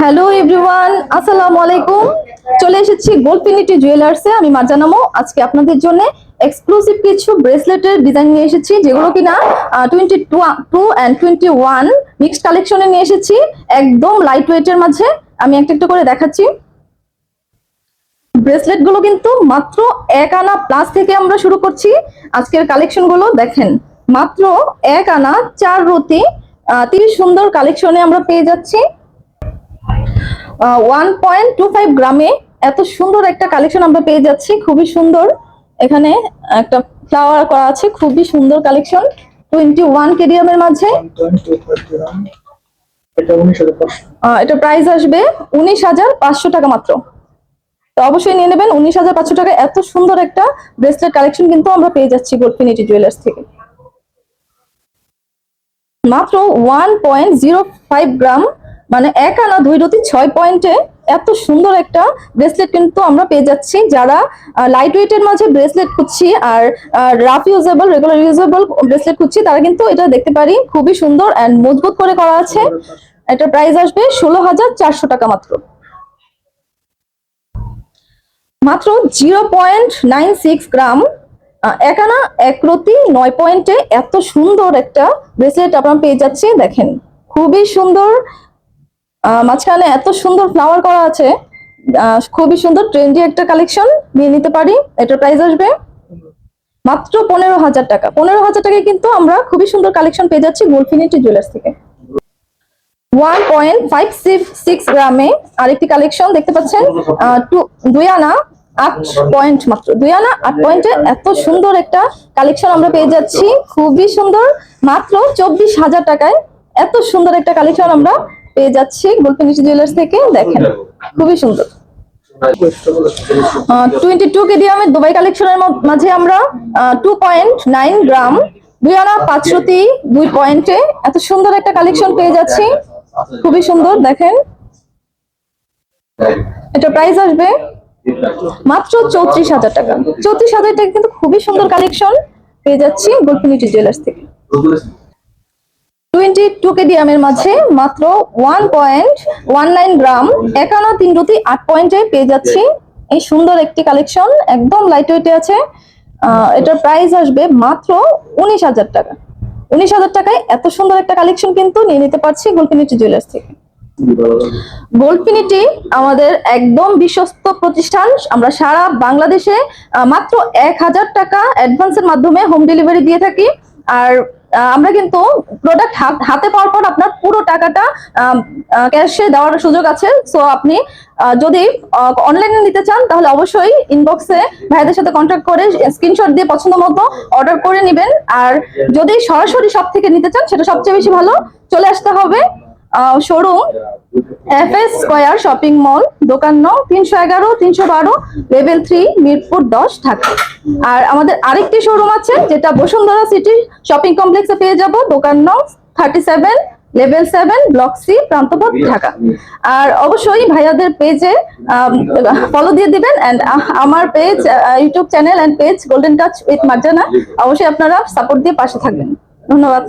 Hello everyone আসসালামু আলাইকুম চলে এসেছি গোল্ডফিনিটি জুয়েলার্সে আমি মার্জানামো আজকে আপনাদের জন্য এক্সক্লুসিভ কিছু ব্রেসলেটের ডিজাইন নিয়ে এসেছি, যেগুলো কিনা twenty two two and twenty one mixed কালেকশনে নিয়ে এসেছি। একদম লাইট ওয়েটের মাঝে। আমি একটা একটা করে দেখাচ্ছি। ব্রেসলেটগুলো কিন্তু মাত্র এক আনা প্লাস থেকে আমরা শুরু করছি। আজকের কালেকশনগুলো দেখেন। মাত্র এক আনা, চার রতি তিরিশ সুন্দর কালেকশনে আমরা পেয়ে যাচ্ছি। ওয়ান পয়েন্ট টু ফাইভ গ্রামে এত সুন্দর একটা কালেকশন আমরা পেয়ে যাচ্ছি খুবই সুন্দর। এখানে একটা ফ্লাওয়ার করা আছে খুবই সুন্দর কালেকশন টোয়েন্টি ওয়ান কেডিয়ামের মাঝে। এটা প্রাইস আসবে উনিশ হাজার পাঁচশো টাকা মাত্র। তো অবশ্যই নিয়ে নেবেন উনিশ হাজার পাঁচশো টাকা। এত সুন্দর একটা ব্রেসলেট কালেকশন কিন্তু আমরা পেয়ে যাচ্ছি গোল্ডফিনিটি জুয়েলার্স থেকে। মাত্র one point zero five gram মানে এক আনা দুই রতি ছয় পয়েন্টে এত সুন্দর একটা ব্রেসলেট কিন্তু আমরা পেয়ে যাচ্ছি। যারা লাইট ওয়েটের মাঝে ব্রেসলেট খুঁজছি আর rough usable regular usable bracelet খুঁজছি, তারা কিন্তু এটা দেখতে পারি। খুবই সুন্দর অ্যান্ড মজবুত করে করা আছে। এটার প্রাইস আসবে ষোলো হাজার চারশো টাকা মাত্র। মাত্র zero point nine six gram. Ekana এক রতি নয় পয়েন্টে এত সুন্দর একটা ব্রেসলেট আপনারা পেয়ে যাচ্ছে দেখেন, খুবই সুন্দর মাঝখানে এত সুন্দর ফ্লাওয়ার করা আছে খুবই সুন্দর ট্রেন্ডি একটা কালেকশন নিয়ে নিতে পারি, এটার প্রাইস আসবে মাত্র পনেরো হাজার টাকা। পনেরো হাজার টাকায় কিন্তু আমরা খুবই সুন্দর কালেকশন পেয়ে যাচ্ছি গোল্ডফিনিটি জুয়েলার্স থেকে। ওয়ান পয়েন্ট ফাইভ সিক্স গ্রামে আরেকটি কালেকশন দেখতে পাচ্ছেন দুই আনা আট পয়েন্ট মাত্র। দুই আনা আট পয়েন্টে এত সুন্দর একটা কালেকশন আমরা পেয়ে যাচ্ছি। খুবই সুন্দর। মাত্র চব্বিশ হাজার টাকায় এত সুন্দর একটা কালেকশন আমরা পেয়ে যাচ্ছি গোল্ডফিনিটি জুয়েলার্স থেকে। দেখেন, খুবই সুন্দর। টোয়েন্টি টু কেডিয়ামের দুবাই কালেকশনের মাঝে আমরা টু পয়েন্ট নাইন গ্রাম দুই আনা পাঁচশোতি দুই পয়েন্টে এত সুন্দর একটা কালেকশন পেয়ে যাচ্ছি। খুবই সুন্দর, দেখেন। এটা প্রাইস আসবে মাত্র চৌত্রিশ হাজার টাকা। চৌত্রিশ হাজার টাকা কিন্তু খুবই সুন্দর কালেকশন পেয়ে যাচ্ছি গোল্ডফিনিটি জুয়েলার্স থেকে। টোয়েন্টি টু কেডিয়ামের মাঝে মাত্র one point one nine gram Ekana তিন রতি আট পয়েন্টে পেয়ে যাচ্ছি। এই সুন্দর একটি কালেকশন একদম লাইট ওয়েটে আছে। এটার প্রাইস আসবে মাত্র উনিশ হাজার টাকা। উনিশ হাজার টাকায় এত সুন্দর একটা কালেকশন কিন্তু নিয়ে নিতে পারছি গোল্ডফিনিটি জুয়েলার্স থেকে। গোল্ডফিনিটি আমাদের একদম বিশ্বস্ত প্রতিষ্ঠান। আমরা সারা বাংলাদেশে মাত্র এক হাজার টাকা অ্যাডভান্সের মাধ্যমে হোম ডেলিভারি দিয়ে থাকি। আর আমরা কিন্তু প্রোডাক্ট হাতে পাওয়ার পর আপনার পুরো টাকাটা ক্যাশে দেওয়ার সুযোগ আছে। সো আপনি যদি অনলাইনে নিতে চান, তাহলে অবশ্যই ইনবক্সে ভাইদের সাথে কন্ট্যাক্ট করে স্ক্রিনশট দিয়ে পছন্দ মতো অর্ডার করে নেবেন। আর যদি সরাসরি সব থেকে নিতে চান, সেটা সবচেয়ে বেশি ভালো। চলে আসতে হবে। Showroom F S square shopping mall দোকান নং, তিনশো এগারো, তিনশো বারো লেভেল থ্রি মিরপুর দশ, ঢাকা। আর আমাদের আরেকটি শোরুম আছে, যেটা বসুন্ধরা সিটি শপিং কমপ্লেক্সে পেয়ে যাব, দোকান নং thirty seven level seven block C Panthapath, Dhaka. আর অবশ্যই ভাইয়াদের পেজে ফলো দিয়ে দিবেন অ্যান্ড আমার page YouTube channel and page golden touch with Marjana অবশ্যই আপনারা সাপোর্ট দিয়ে পাশে থাকবেন। ধন্যবাদ।